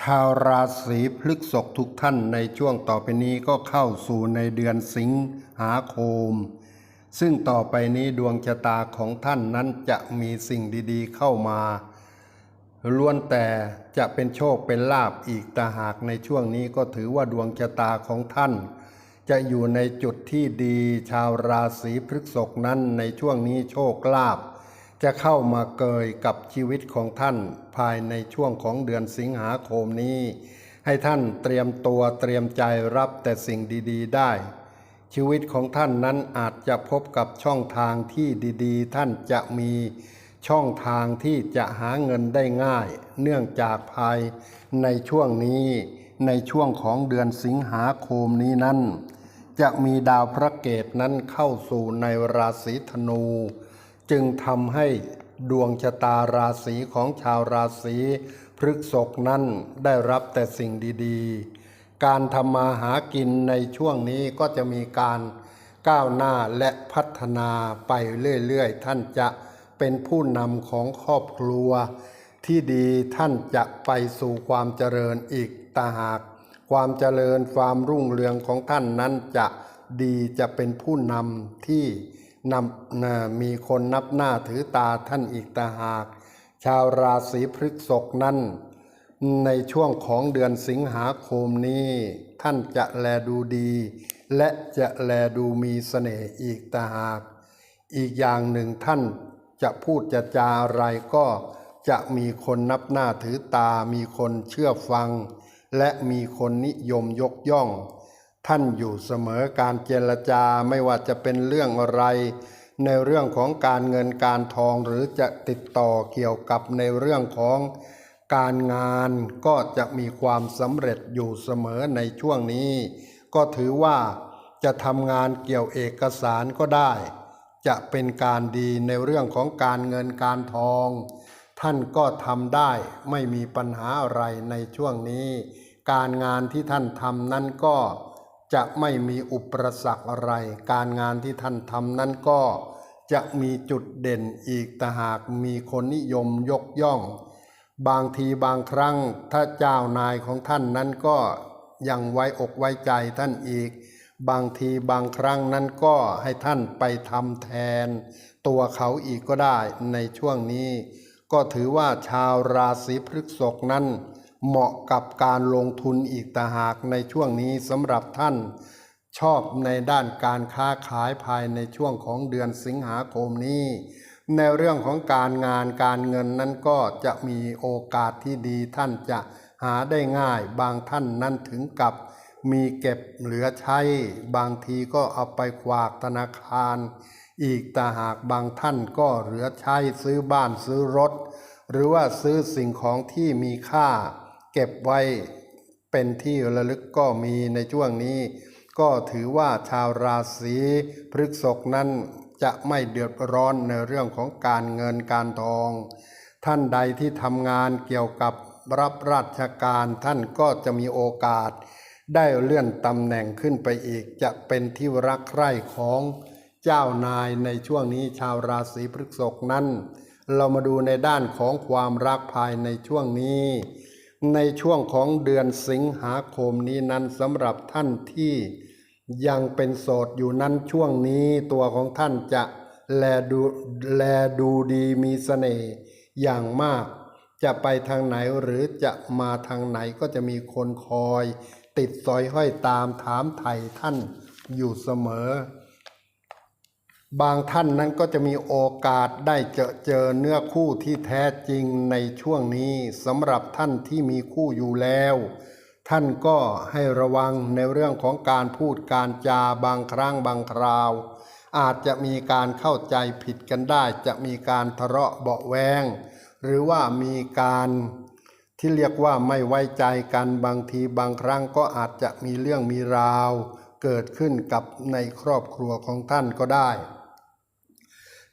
ชาวราศีพฤกษภทุกท่านในช่วงต่อไปนี้ก็เข้าสู่ในเดือนสิงหาคม ซึ่งต่อไปนี้ดวงชะตาของท่านนั้นจะมีสิ่งดีๆเข้ามาล้วนแต่จะเป็นโชคเป็นลาบอีกแต่หากในช่วงนี้ก็ถือว่าดวงชะตาของท่าน จะอยู่ในจุดที่ดีชาวราศีพฤกษภนั้นในช่วงนี้โชคลาภ จะเข้ามาเกยกับชีวิตของท่านภายในช่วงของเดือนสิงหาคมนี้ ให้ท่านเตรียมตัวเตรียมใจรับแต่สิ่งดี ๆ ได้ ชีวิตของท่านนั้นอาจจะพบกับช่องทางที่ดีๆ ท่านจะมีช่องทางที่จะหาเงินได้ง่าย เนื่องจากภายในช่วงนี้ในช่วงของเดือนสิงหาคมนี้นั้น จะมีดาวพระเกตนั้นเข้าสู่ในราศีธนู จึงทำให้ดวงชะตาราศีของชาวราศีพฤกษภนั้นได้รับแต่สิ่งดีๆ การทำมาหากินในช่วงนี้ก็จะมีการก้าวหน้าและพัฒนาไปเรื่อยๆ ท่านจะเป็นผู้นำของครอบครัว ที่ดีท่านจะไปสู่ความเจริญอีกตาหาก ความเจริญความรุ่งเรืองของท่านนั้นจะดีจะเป็นผู้นำที่ นำนะมีคนนับหน้าถือตาท่านอีกตาหาก ชาวราศีพฤษภนั้น ในช่วงของเดือนสิงหาคมนี้ ท่านจะแลดูดี และจะแลดูมีเสน่ห์อีกตาหาก อีกอย่างหนึ่งท่านจะพูดจะจาอะไรก็จะมีคนนับหน้าถือตา มีคนเชื่อฟัง และมีคนนิยมยกย่อง ท่านอยู่เสมอการเจรจาไม่ว่าจะเป็นเรื่องอะไร ในเรื่องของการเงินการทองหรือจะติดต่อเกี่ยวกับในเรื่องของการงานก็จะมีความสำเร็จอยู่เสมอในช่วงนี้ ก็ถือว่าจะทำงานเกี่ยวเอกสารก็ได้ จะเป็นการดีในเรื่องของการเงินการทอง ท่านก็ทำได้ไม่มีปัญหาอะไรในช่วงนี้ การงานที่ท่านทำนั้นก็ จะไม่มีอุปสรรคอะไร การงานที่ท่านทำนั้นก็จะมีจุดเด่นอีกแต่หากมีคนนิยมยกย่อง บางทีบางครั้งถ้าเจ้านายของท่านนั้นก็ยังไว้อกไว้ใจท่านอีก บางทีบางครั้งนั้นก็ให้ท่านไปทำแทน ตัวเขาอีกก็ได้ในช่วงนี้ ก็ถือว่าชาวราศีพฤษภนั้น เหมาะกับการลงทุนอีกต่างหากในช่วงนี้สำหรับท่านชอบในด้านการค้าขายภายในช่วงของเดือนสิงหาคมนี้ ในเรื่องของการงานการเงินนั้นก็จะมีโอกาสที่ดีท่านจะหาได้ง่าย บางท่านนั้นถึงกับมีเก็บเหลือใช้ บางทีก็เอาไปฝากธนาคาร อีกแต่หากบางท่านก็เหลือใช้ซื้อบ้านซื้อรถ หรือว่าซื้อสิ่งของที่มีค่า เก็บไว้เป็นที่ระลึกก็มีในช่วงนี้ ก็ถือว่าชาวราศีพฤษภนั้นจะไม่เดือดร้อนในเรื่องของการเงินการทอง ท่านใดที่ทำงานเกี่ยวกับรับราชการท่านก็จะมีโอกาส ได้เลื่อนตำแหน่งขึ้นไปอีก จะเป็นที่รักใคร่ของเจ้านายในช่วงนี้ชาวราศีพฤษภนั้น เรามาดูในด้านของความรักภายในช่วงนี้ ในช่วงของเดือนสิงหาคมนี้นั้นสำหรับท่านที่ยังเป็นโสดอยู่นั้นช่วงนี้ตัวของท่านจะแลดูแลดูดีมีเสน่ห์อย่างมาก จะไปทางไหนหรือจะมาทางไหนก็จะมีคนคอย ติดสอยห้อยตามถามไถ่ท่านอยู่เสมอ บางท่านนั้นก็จะมีโอกาสได้เจอเจอเนื้อคู่ที่แท้จริงในช่วงนี้สำหรับท่านที่มีคู่อยู่แล้ว ท่านก็ให้ระวังในเรื่องของการพูดการจาบางครั้งบางคราว อาจจะมีการเข้าใจผิดกันได้ จะมีการทะเลาะเบาแวงหรือว่ามีการที่เรียกว่าไม่ไว้ใจกันบางทีบางครั้งก็อาจจะมีเรื่องมีราว เกิดขึ้นกับในครอบครัวของท่านก็ได้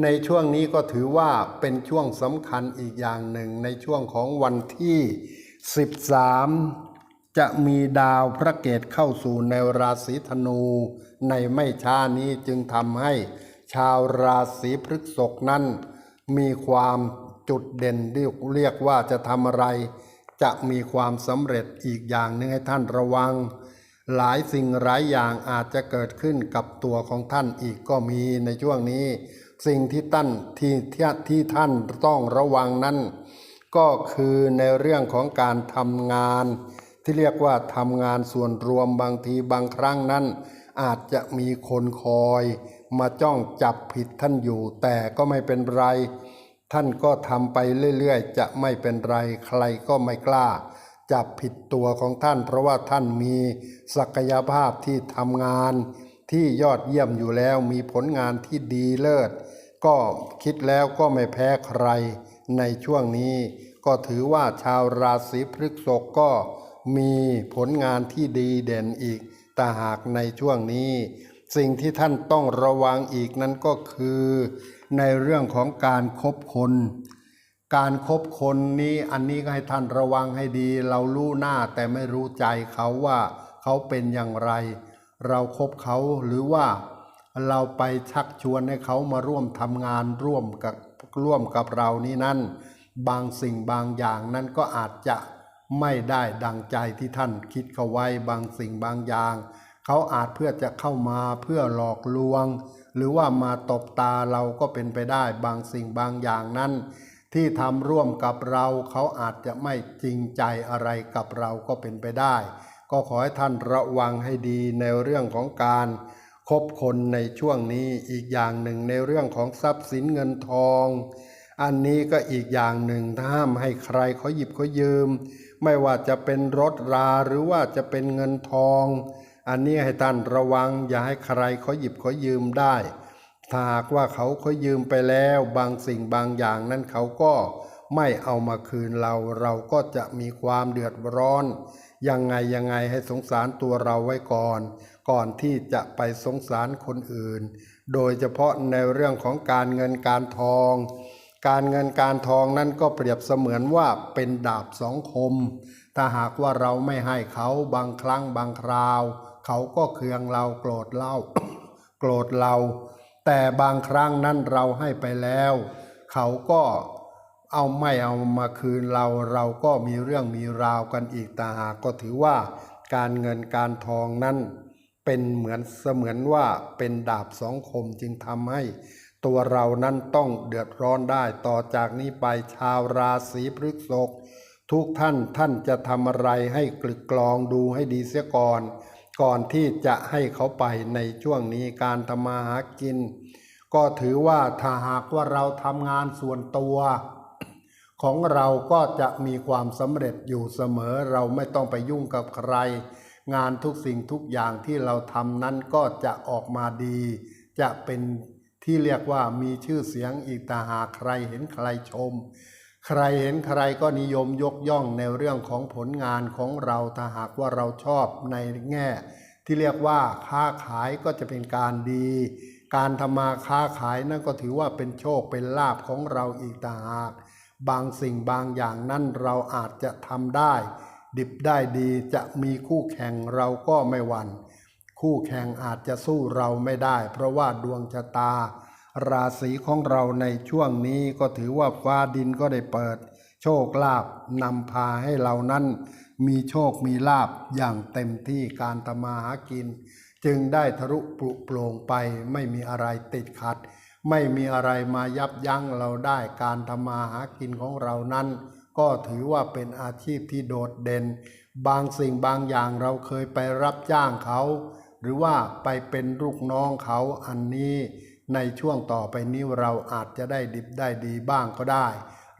ในช่วงนี้ก็ถือว่าเป็นช่วงสำคัญอีกอย่างหนึ่งในช่วงของวันที่ 13 จะมีดาวพระเกตเข้าสู่ในราศีธนู ในไม่ช้านี้จึงทำให้ชาวราศีพฤษภนั้น มีความจุดเด่นเรียกว่าจะทำอะไร จะมีความสำเร็จอีกอย่างหนึ่งให้ท่านระวัง หลายสิ่งหลายอย่างอาจจะเกิดขึ้นกับตัวของท่านอีกก็มีในช่วงนี้ สิ่งที่ท่านที่ที่ที่ท่านต้องระวังนั้น ก็คือในเรื่องของการทำงาน ที่เรียกว่าทำงานส่วนรวมบางทีบางครั้งนั้น อาจจะมีคนคอย มาจ้องจับผิดท่านอยู่ แต่ก็ไม่เป็นไร ท่านก็ทำไปเรื่อยๆ จะไม่เป็นไรใครก็ไม่กล้า จับผิดตัวของท่าน เพราะว่าท่านมีศักยภาพที่ทำงานที่ยอดเยี่ยมอยู่แล้วมีผลงานที่ดีเลิศ ก็คิดแล้วก็ไม่แพ้ใครในช่วงนี้ ก็ถือว่าชาวราศีพฤษภก็มีผลงานที่ดีเด่นอีกแต่หากในช่วงนี้ สิ่งที่ท่านต้องระวังอีกนั้นก็คือ ในเรื่องของการคบคน การคบคนนี้อันนี้ก็ให้ท่านระวังให้ดี เรารู้หน้าแต่ไม่รู้ใจเขาว่าเขาเป็นอย่างไร เราครบเขาหรือว่า เราไปชักชวนให้เขามาร่วมทำงานร่วมกับร่วมกับเรานี่นั่นบางสิ่งบางอย่างนั้นก็อาจจะไม่ได้ดังใจที่ท่านคิดเขาไว้บางสิ่งบางอย่าง เขาอาจเพื่อจะเข้ามาเพื่อหลอกลวง หรือว่ามาตบตาเราก็เป็นไปได้บางสิ่งบางอย่างนั้น ที่ทำร่วมกับเราเขาอาจจะไม่จริงใจอะไรกับเราก็เป็นไปได้ ก็ขอให้ท่านระวังให้ดีในเรื่องของการ บคนในช่วงนี้อีกอย่างหนึ่งในเรื่องของทรัพย์สินเงินทอง อันนี้ก็อีกอย่างหนึ่งห้ามให้ใครเขาหยิบเขายืม ไม่ว่าจะเป็นรถราหรือว่าจะเป็นเงินทอง อันนี้ให้ท่านระวังอย่าให้ใครเขาหยิบเขายืมได้ถ้าหากว่าเขาเขายืมไปแล้วบางสิ่งบางอย่างนั้นเขาก็ไม่เอามาคืนเราเราก็จะมีความเดือดร้อน ยังไงยังไงให้สงสารตัวเราไว้ก่อน ก่อนที่จะไปสงสารคนอื่น โดยเฉพาะในเรื่องของการเงินการทอง การเงินการทองนั้นก็เปรียบเสมือนว่าเป็นดาบสองคม ถ้าหากว่าเราไม่ให้เขาบางครั้งบางคราว เขาก็เคืองเราโกรธเราโกรธเรา แต่บางครั้งนั้นเราให้ไปแล้ว เขาก็เอาไม่เอามาคืนเราเราก็มีเรื่องมีราวกันอีกต่างหากก็ถือว่าการเงินการทองนั้น เป็นเหมือนเสมือนว่าเป็นดาบสองคมจึงทำให้ตัวเรานั้นต้องเดือดร้อนได้ต่อจากนี้ไปชาวราศีพฤษภทุกท่านท่านจะทำอะไรให้กลึกกลองดูให้ดีเสียก่อน ก่อนที่จะให้เขาไปในช่วงนี้การทำมาหากิน ก็ถือว่าถ้าหากว่าเราทำงานส่วนตัว ของเราก็จะมีความสำเร็จอยู่เสมอเราไม่ต้องไปยุ่งกับใคร งานทุกสิ่งทุกอย่างที่เราทำนั้นก็จะออกมาดี จะเป็นที่เรียกว่ามีชื่อเสียงอีกต่าหากใครเห็นใครชม ใครเห็นใครก็นิยมยกย่องในเรื่องของผลงานของเราถ้าหากว่าเราชอบในแง่ ที่เรียกว่าค้าขายก็จะเป็นการดี การทำมาค้าขายนั่นก็ถือว่าเป็นโชคเป็นลาภของเราอีกต่างหาก บางสิ่งบางอย่างนั้นเราอาจจะทำได้ ดิบได้ดีจะมีคู่แข่งเราก็ไม่หวัน่นคู่แข่งอาจจะสู้เราไม่ได้ เพราะว่าดวงชะตา ราศีของเราในช่วงนี้ก็ถือว่าฟ้าดินก็ได้เปิด โชคลาภนำพาให้เรานั้น มีโชคมีลาภอย่างเต็มที่การทำมาหากิน จึงได้ทะลุปลุโปร่งไปไม่มีอะไรติดขัด ไม่มีอะไรมายับยั้งเราได้การทำมาหากินของเรานั้น ก็ถือว่าเป็นอาชีพที่โดดเด่น บางสิ่งบางอย่างเราเคยไปรับจ้างเขา หรือว่าไปเป็นลูกน้องเขาอันนี้ ในช่วงต่อไปนี้เราอาจจะได้ดิบได้ดีบ้างก็ได้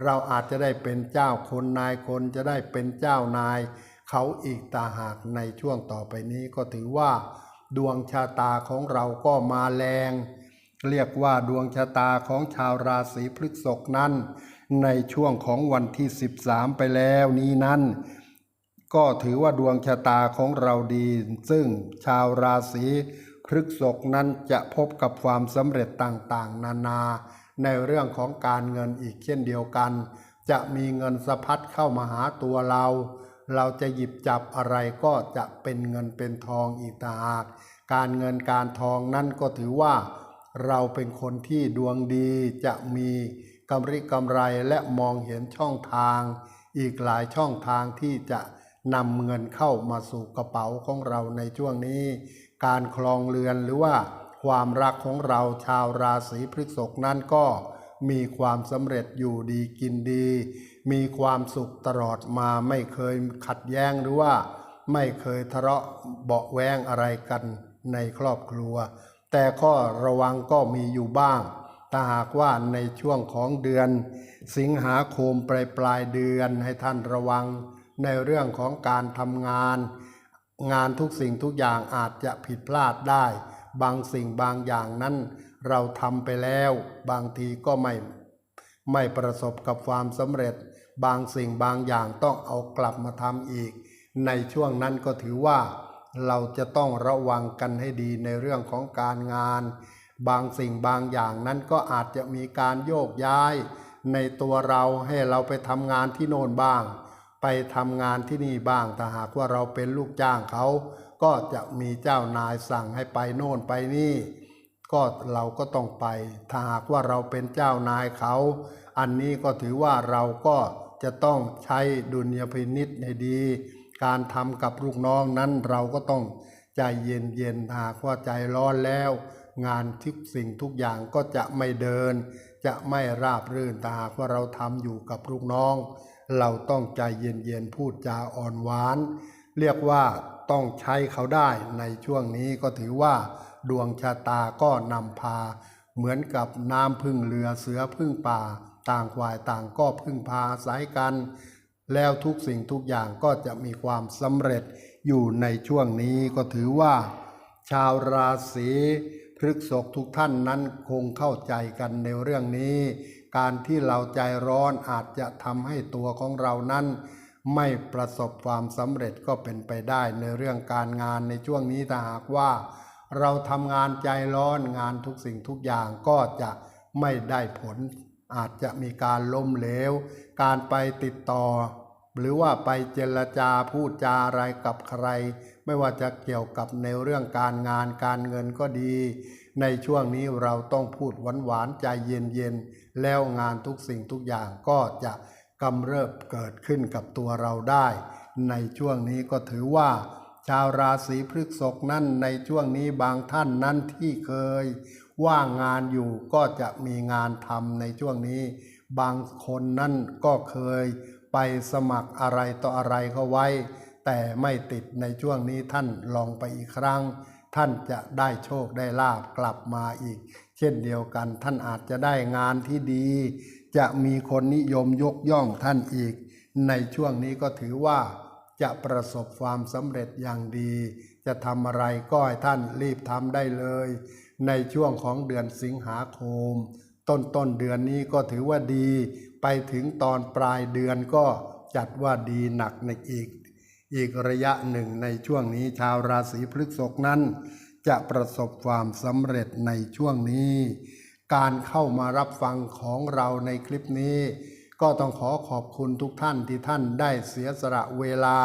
เราอาจจะได้เป็นเจ้าคนนายคนจะได้เป็นเจ้านาย เขาอีกตาหากในช่วงต่อไปนี้ก็ถือว่า ดวงชะตาของเราก็มาแรง เรียกว่าดวงชะตาของชาวราศีพฤษภนั้น ในช่วงของวันที่ 13 ไปแล้วนี้นั้น ก็ถือว่าดวงชะตาของเราดี ซึ่งชาวราศีพฤษภนั้นจะพบกับความสำเร็จต่างๆ นานา ในเรื่องของการเงินอีกเช่นเดียวกัน จะมีเงินสะพัดเข้ามาหาตัวเรา เราจะหยิบจับอะไรก็จะเป็นเงินเป็นทองอีกต่างหากการเงินการทองนั่นก็ถือว่า เราเป็นคนที่ดวงดีจะมี กำไรกำไรและมองเห็นช่องทาง อีกหลายช่องทางที่จะนำเงินเข้ามาสู่กระเป๋าของเราในช่วงนี้ การคลองเรือนหรือว่าความรักของเราชาวราศีพฤษภนั้นก็มีความสำเร็จอยู่ดีกินดี มีความสุขตลอดมาไม่เคยขัดแย้งหรือว่า ไม่เคยทะเลาะเบาแวงอะไรกันในครอบครัว แต่ข้อระวังก็มีอยู่บ้าง ถ้าหากว่าในช่วงของเดือน สิงหาคมปลายปลายเดือนให้ท่านระวังในเรื่องของการทำงาน งานทุกสิ่งทุกอย่างอาจจะผิดพลาดได้ บางสิ่งบางอย่างนั้น เราทำไปแล้ว บางทีก็ไม่ไม่ประสบกับความสำเร็จ บางสิ่งบางอย่างต้องเอากลับมาทำอีก ในช่วงนั้นก็ถือว่า เราจะต้องระวังกันให้ดีในเรื่องของการงาน บางสิ่งบางอย่างนั้นก็อาจจะมีการโยกย้าย ในตัวเราให้เราไปทำงานที่โน่นบ้าง ไปทำงานที่นี่บ้างถ้าหากว่าเราเป็นลูกจ้างเขา ก็จะมีเจ้านายสั่งให้ไปโน่นไปนี่ ก็เราก็ต้องไป ถ้าหากว่าเราเป็นเจ้านายเขา อันนี้ก็ถือว่าเราก็จะต้องใช้ดุลยพินิษให้ดี การทำกับลูกน้องนั้นเราก็ต้องใจเย็นๆหากว่าใจร้อนแล้ว งานทุกสิ่งทุกอย่างก็จะไม่เดิน จะไม่ราบรื่นถ้าหากว่าเราทำอยู่กับลูกน้อง เราต้องใจเย็นๆพูดจาอ่อนหวาน เรียกว่าต้องใช้เขาได้ในช่วงนี้ก็ถือว่า ดวงชะตาก็นำพา เหมือนกับน้ำพึ่งเรือเสือพึ่งป่า ต่างฝ่ายต่างก็พึ่งพาอาศัยกัน แล้วทุกสิ่งทุกอย่างก็จะมีความสำเร็จอยู่ในช่วงนี้ก็ถือว่า ชาวราศี พฤษภทุกท่านนั้นคงเข้าใจกันในเรื่องนี้ การที่เราใจร้อนอาจจะทำให้ตัวของเรานั้น ไม่ประสบความสำเร็จก็เป็นไปได้ในเรื่องการงานในช่วงนี้ถ้าหากว่า เราทำงานใจร้อนงานทุกสิ่งทุกอย่างก็จะไม่ได้ผล อาจจะมีการล้มเหลว การไปติดต่อ หรือว่าไปเจรจาพูดจาอะไรกับใคร ไม่ว่าจะเกี่ยวกับในเรื่องการงานการเงินก็ดี ในช่วงนี้เราต้องพูดหวานๆใจเย็นๆแล้วงานทุกสิ่งทุกอย่างก็จะกำเริบเกิดขึ้นกับตัวเราได้ ในช่วงนี้ก็ถือว่า ชาวราศีพฤษภนั้นในช่วงนี้บางท่านนั้นที่เคย ว่างงานอยู่ก็จะมีงานทำในช่วงนี้ บางคนนั่นก็เคยไปสมัครอะไรต่ออะไรเข้าไว้ แต่ไม่ติดในช่วงนี้ท่านลองไปอีกครั้ง ท่านจะได้โชคได้ลาบกลับมาอีก เช่นเดียวกัน ท่านอาจจะได้งานที่ดี จะมีคนนิยมยกย่องท่านอีก ในช่วงนี้ก็ถือว่าจะประสบความสำเร็จอย่างดี จะทำอะไรก็ให้ท่านรีบทำได้เลย ในช่วงของเดือนสิงหาคม ต้นต้นเดือนนี้ก็ถือว่าดี ไปถึงตอนปลายเดือนก็จัดว่าดีหนักในอีก อีกระยะหนึ่งในช่วงนี้ชาวราศีพฤษภนั้น จะประสบความสำเร็จในช่วงนี้ การเข้ามารับฟังของเราในคลิปนี้ ก็ต้องขอขอบคุณทุกท่านที่ท่านได้เสียสละเวลา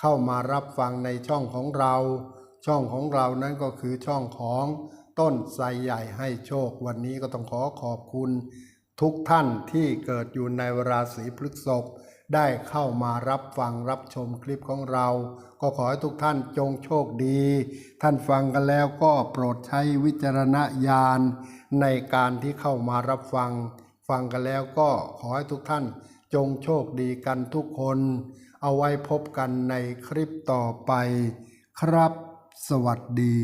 เข้ามารับฟังในช่องของเรา ช่องของเรานั้นก็คือช่องของต้นไทรใหญ่ให้โชค วันนี้ก็ต้องขอขอบคุณ ทุกท่านที่เกิดอยู่ในราศีพฤษภ ได้เข้ามารับฟังรับชมคลิปของเรา ก็ขอให้ทุกท่านจงโชคดี ท่านฟังกันแล้วก็โปรดใช้วิจารณญาณในการที่เข้ามารับฟัง ฟังกันแล้วก็ขอให้ทุกท่านจงโชคดีกันทุกคน เอาไว้พบกันในคลิปต่อไป ครับ สวัสดี